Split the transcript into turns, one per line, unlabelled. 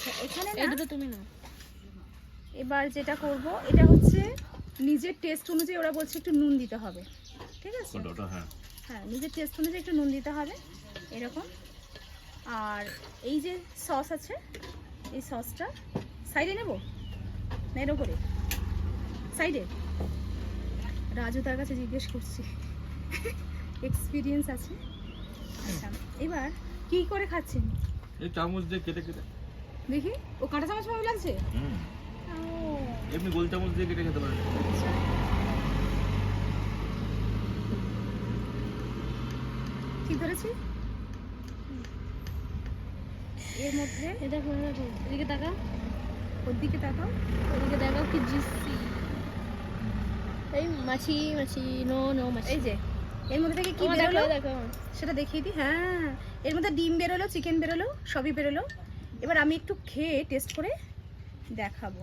আচ্ছা এখানে
এই
না
দুটো তুমি না
এবার যেটা করব এটা হচ্ছে নিজের টেস্ট অনুযায়ী ওরা বলছে একটু নুন দিতে হবে। ঠিক আছে?
হ্যাঁ।
হ্যাঁ নিজের টেস্ট অনুযায়ী একটু নুন দিতে হবে এরকম। আর এই যে সস আছে এই সসটা সাইডে নেব? না এর ওপরে সাইডে রাজু তার কাছে জিজ্ঞেস করছি। এক্সপিরিয়েন্স আছে। আচ্ছা এবার কি করে খাচ্ছেন?
এই চামচ দিয়ে কেটে কেটে।
দেখি? ও কাঁটা চামচ ভাবে লাগছে?
হুম। এমনি গোল চামচ দিয়ে কেটে খেতে পারেন
আচ্ছা। ঠিক ধরেছি? এর মধ্যে?
এটা করে রাখো এদিকে তাকা
ওর দিকে তাকাও।
ওদিকে দেখাও কি জিসি এই মাছি মাছি নো নো মাছি।
এই যে এর মধ্যে থেকে কি বেরোলো? সেটা দেখিয়ে দিই হ্যাঁ। এর মধ্যে ডিম বেরোলো চিকেন বেরোলো সবই বেরোলো। এবার আমি একটু খেয়ে টেস্ট করে দেখাবো।